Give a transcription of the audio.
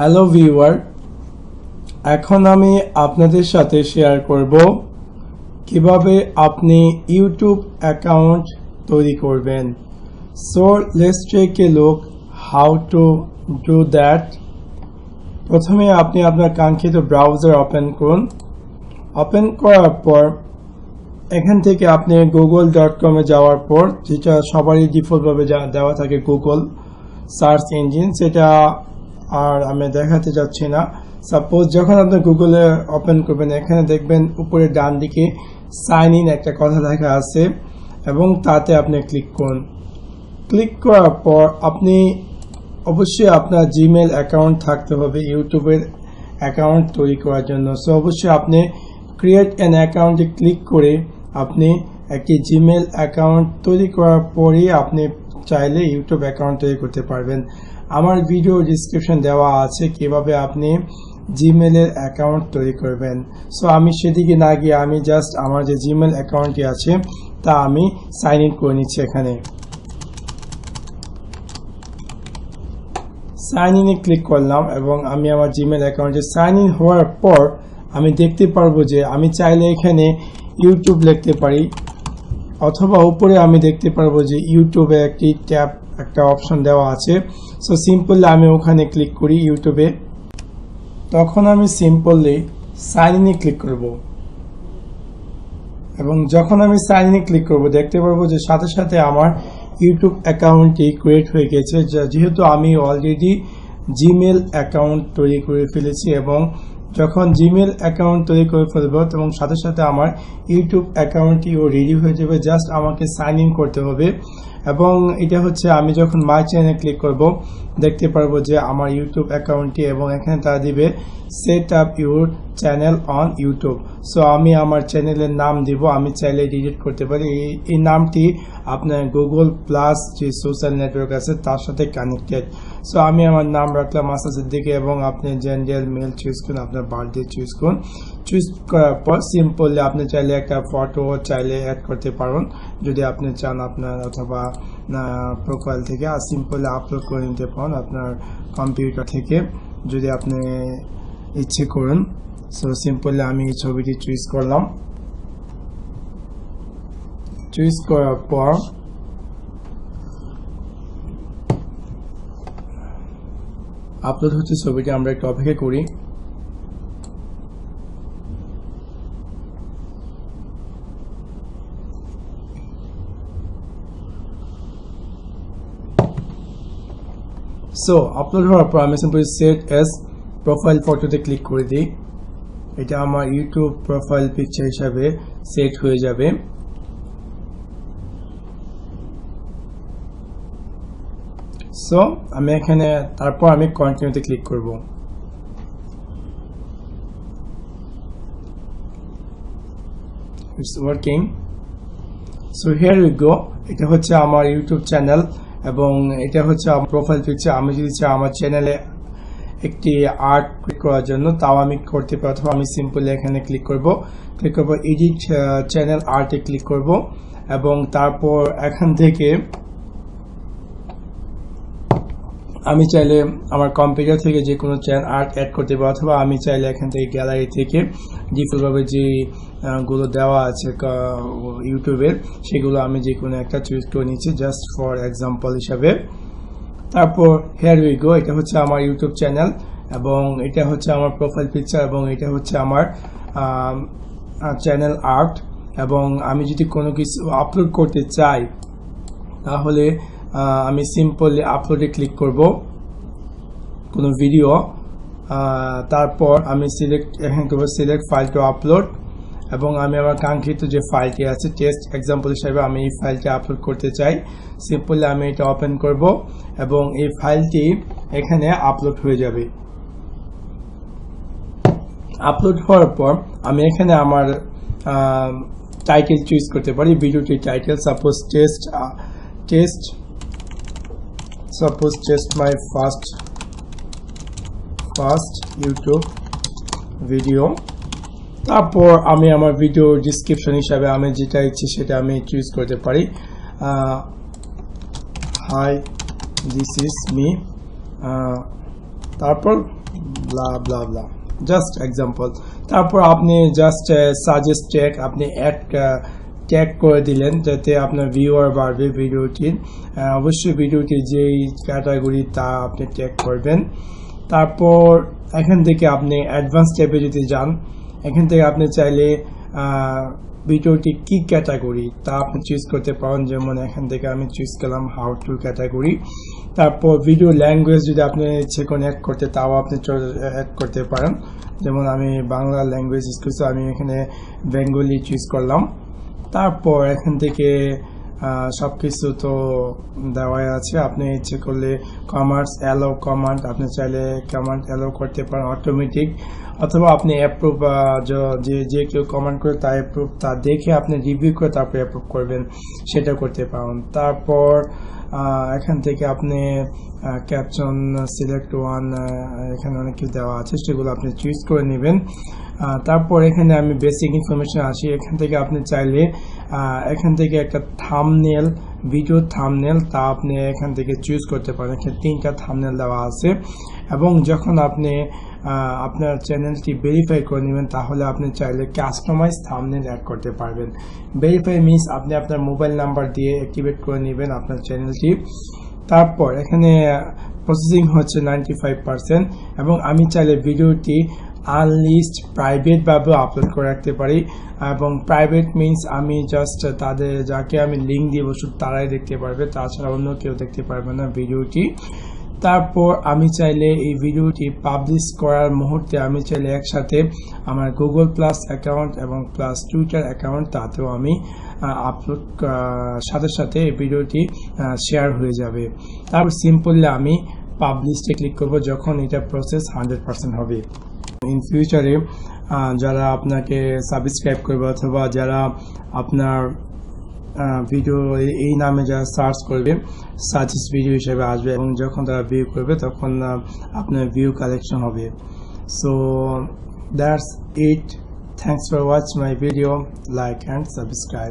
Hello viewer, এখন আমি আপনাদের সাথে শেয়ার করব কীভাবে আপনি ইউটিউব অ্যাকাউন্ট তৈরি করবেন। So let's take a look how to do that প্রথমে আপনি আপনার কাঙ্ক্ষিত ব্রাউজার ওপেন করুন। ওপেন করার পর, এখান থেকে আপনি গুগল ডট কমে যাওয়ার পর, যেটা সবারই ডিফল্টভাবে দেওয়া থাকে গুগল সার্চ ইঞ্জিন সেটা আর আমি দেখাতে যাচ্ছি না। সাপোজ যখন আপনি গুগলে ওপেন করবেন, এখানে দেখবেন উপরে ডান দিকে সাইন ইন একটা কথা লেখা আছে এবং তাতে আপনি ক্লিক করুন। ক্লিক করার পর আপনি অবশ্যই আপনার জিমেল অ্যাকাউন্ট থাকতে হবে ইউটিউবের অ্যাকাউন্ট তৈরি করার জন্য। সো অবশ্যই আপনি ক্রিয়েট অ্যান অ্যাকাউন্টে ক্লিক করে আপনি একটি জিমেল অ্যাকাউন্ট তৈরি করার পরই আপনি চাইলে ইউটিউব অ্যাকাউন্ট তৈরি করতে পারবেন। আমার ভিডিও ডিসক্রিপশন দেওয়া আছে কীভাবে আপনি জিমেলের অ্যাকাউন্ট তৈরি করবেন। সো আমি সেদিকে না গিয়ে, আমি জাস্ট আমার যে জিমেল অ্যাকাউন্টটি আছে, তা আমি সাইন ইন করে নিচ্ছি এখানে। সাইন ইনে ক্লিক করলাম এবং আমি আমার জিমেল অ্যাকাউন্টে সাইন ইন হওয়ার পর, আমি দেখতে পারব যে আমি চাইলে এখানে ইউটিউব লিখতে পারি। অথবা উপরে আমি দেখতে পারব যে ইউটিউবে একটি ট্যাব, একটা অপশন দেওয়া আছে। সো সিম্পলি আমি ওখানে ক্লিক করি ইউটিউবে তখন আমি সিম্পলি সাইন ইনে ক্লিক করব। এবং যখন আমি সাইন ইনে ক্লিক করব, দেখতে পারব যে সাথে সাথে আমার ইউটিউব অ্যাকাউন্টটি ক্রিয়েট হয়ে গেছে। যেহেতু আমি অলরেডি জিমেল অ্যাকাউন্ট তৈরি করে ফেলেছি এবং যখন জিমেল অ্যাকাউন্ট তৈরি করে ফেলব এবং সাথে সাথে আমার ইউটিউব অ্যাকাউন্টটিও রেডি হয়ে যাবে জাস্ট আমাকে সাইন ইন করতে হবে। এবং এটা হচ্ছে আমি যখন মাই চ্যানেলে ক্লিক করব, দেখতে পারব যে আমার ইউটিউব অ্যাকাউন্টটি এবং এখানে তারা দিবে set up your channel on YouTube so আমি আমার চ্যানেলের নাম দিব, আমি চাইলে ডিলিট করতে পারি। এই নামটি আপনার গুগল প্লাস যে সোশ্যাল নেটওয়ার্ক আছে, তার সাথে কানেক্টেড সো আমি আমার নাম রাখলাম আসাদ সিদ্দিকি এবং আপনি জেন্ডার মেল চুজ করুন, আপনার বার্থডে চুজ করুন। চুজ করার পর সিম্পলি আপনি চাইলে একটা ফটো চাইলে অ্যাড করতে পারেন। যদি আপনি চান আপনার অথবা প্রোফাইল থেকে, আর সিম্পলি আপলোড করে নিতে পারেন আপনার কম্পিউটার থেকে, যদি আপনি ইচ্ছে করুন। সো সিম্পলি আমি ছবিটি চুজ করলাম। চুজ করার পর আপলোড হচ্ছে ছবিটি আমরা একটু অপেক্ষা করি। সো আপলোড হওয়ার পর আমি সিম্পলি সেট এস প্রোফাইল ফটোতে ক্লিক করে দিই। এটা আমার ইউটিউব প্রোফাইল পিকচার হিসাবে সেট হয়ে যাবে। সো আমি এখানে, তারপর আমি কন্টিনিউতে ক্লিক করব। It's working so here we go এটা হচ্ছে আমার ইউটিউব চ্যানেল এবং এটা হচ্ছে আমার প্রোফাইল পিকচার আমি যদি চাই আমার চ্যানেলে একটি আর্ট ক্লিক করার জন্য, তাও আমি করতে পারি অথবা আমি সিম্পলি এখানে ক্লিক করব। ক্লিক করব এডিট চ্যানেল আর্টে ক্লিক করব এবং তারপর এখান থেকে আমি চাইলে আমার কম্পিউটার থেকে যে কোনো চ্যানেল আর্ট অ্যাড করতে পারি, অথবা আমি চাইলে এখান থেকে গ্যালারি থেকে ডিফল্টভাবে যে গুলো দেওয়া আছে ইউটিউবের সেগুলো আমি যে কোনো একটা চুজ করে নিচ্ছি জাস্ট ফর এক্সাম্পল হিসাবে। তারপর হেয়ার উই গো এটা হচ্ছে আমার ইউটিউব চ্যানেল এবং এটা হচ্ছে আমার প্রোফাইল পিকচার এবং এটা হচ্ছে আমার চ্যানেল আর্ট এবং আমি যদি কোনো কিছু আপলোড করতে চাই, তাহলে আমি সিম্পলি আপলোডে ক্লিক করব কোনো ভিডিও তারপর আমি সিলেক্ট এখানে করব সিলেক্ট ফাইল টু আপলোড এবং আমি আমার কাঙ্ক্ষিত যে ফাইলটি আছে টেস্ট এক্সাম্পল হিসাবে আমি এই ফাইলটি আপলোড করতে চাই। সিম্পলি আমি এটা ওপেন করব এবং এই ফাইলটি এখানে আপলোড হয়ে যাবে। আপলোড হওয়ার পর আমি এখানে আমার টাইটেল চুজ করতে পারি। ভিডিওটির title suppose test test suppose test my first first YouTube video তারপর আমি আমার ভিডিও ডিসক্রিপশন হিসাবে আমি যেটা ইচ্ছে সেটা আমি চুজ করতে পারি। হাই দিস ইজ মি তারপর blah blah blah just example তারপর আপনি জাস্ট সাজেস্ট ট্যাগ আপনি অ্যাড ট্যাগ করে দিলেন যাতে আপনার ভিউয়ার বাড়বে ভিডিওটির অবশ্যই ভিডিওটির যেই ক্যাটাগরি তা আপনি ট্যাগ করবেন। তারপর এখান থেকে আপনি অ্যাডভান্স ট্যাবে যদি যান, এখান থেকে আপনি চাইলে ভিডিওটি কি ক্যাটাগরি তা আপনি চুজ করতে পারেন। যেমন এখান থেকে আমি চুজ করলাম হাউ টু ক্যাটাগরি তারপর ভিডিও ল্যাঙ্গুয়েজ যদি আপনি ইচ্ছে কোনো অ্যাড করতে, তাও আপনি অ্যাড করতে পারেন। যেমন আমি বাংলা ল্যাঙ্গুয়েজ ইউজ করছি আমি এখানে বেঙ্গলি চুজ করলাম। তারপর এখান থেকে সব কিছু তো দেওয়াই আছে। আপনি ইচ্ছে করলে কমার্স অ্যালো কমান্ড আপনি চাইলে কমান্ড অ্যালো করতে পারেন অটোমেটিক অথবা আপনি অ্যাপ্রুভ যে যে কেউ কমান্ড করে তা অ্যাপ্রুভ তা দেখে আপনি রিভিউ করে তারপর অ্যাপ্রুভ করবেন, সেটা করতে পারেন। তারপর এখান থেকে আপনি ক্যাপশন সিলেক্ট ওয়ান এখানে অনেক কিছু দেওয়া আছে, সেগুলো আপনি চুজ করে নেবেন। তারপর এখানে আমি বেসিক ইনফরমেশন আসি। এখান থেকে আপনি চাইলে এখান থেকে একটা থামনেল ভিডিও থামনেল তা আপনি এখান থেকে চুজ করতে পারেন। এখানে তিনটা থামনেল দেওয়া আছে। এবং যখন আপনি আপনার চ্যানেলটি ভেরিফাই করে নেবেন, তাহলে আপনি চাইলে কাস্টমাইজ থামনেল অ্যাড করতে পারবেন। ভেরিফাই মিনস আপনি আপনার মোবাইল নাম্বার দিয়ে অ্যাক্টিভেট করে নেবেন আপনার চ্যানেলটি। তারপর এখানে প্রসেসিং হচ্ছে নাইনটি এবং আমি চাইলে ভিডিওটি আনলিস্ট প্রাইভেট ভাবে আপলোড করে রাখতে পারি। এবং প্রাইভেট মিনস আমি জাস্ট তাদের, যাকে আমি লিঙ্ক দিব শুধু তারাই দেখতে পারবে। তাছাড়া অন্য কেউ দেখতে পারবে না ভিডিওটি। তারপর আমি চাইলে এই ভিডিওটি পাবলিশ করার মুহূর্তে আমি চাইলে একসাথে আমার গুগল প্লাস অ্যাকাউন্ট এবং প্লাস টুইটার অ্যাকাউন্ট তাতেও আমি আপলোড সাথে সাথে এই ভিডিওটি শেয়ার হয়ে যাবে। তারপর সিম্পলি আমি পাবলিশে ক্লিক করব, যখন এটা প্রসেস হান্ড্রেড পার্সেন্ট হবে। ইন ফিউচারে যারা আপনাকে সাবস্ক্রাইব করবে অথবা যারা আপনার ভিডিও এই নামে যারা সার্চ করবে সার্চ ভিডিও হিসেবে আসবে এবং যখন তারা ভিউ করবে তখন আপনার ভিউ কালেকশন হবে। So that's it thanks for watch my video like and subscribe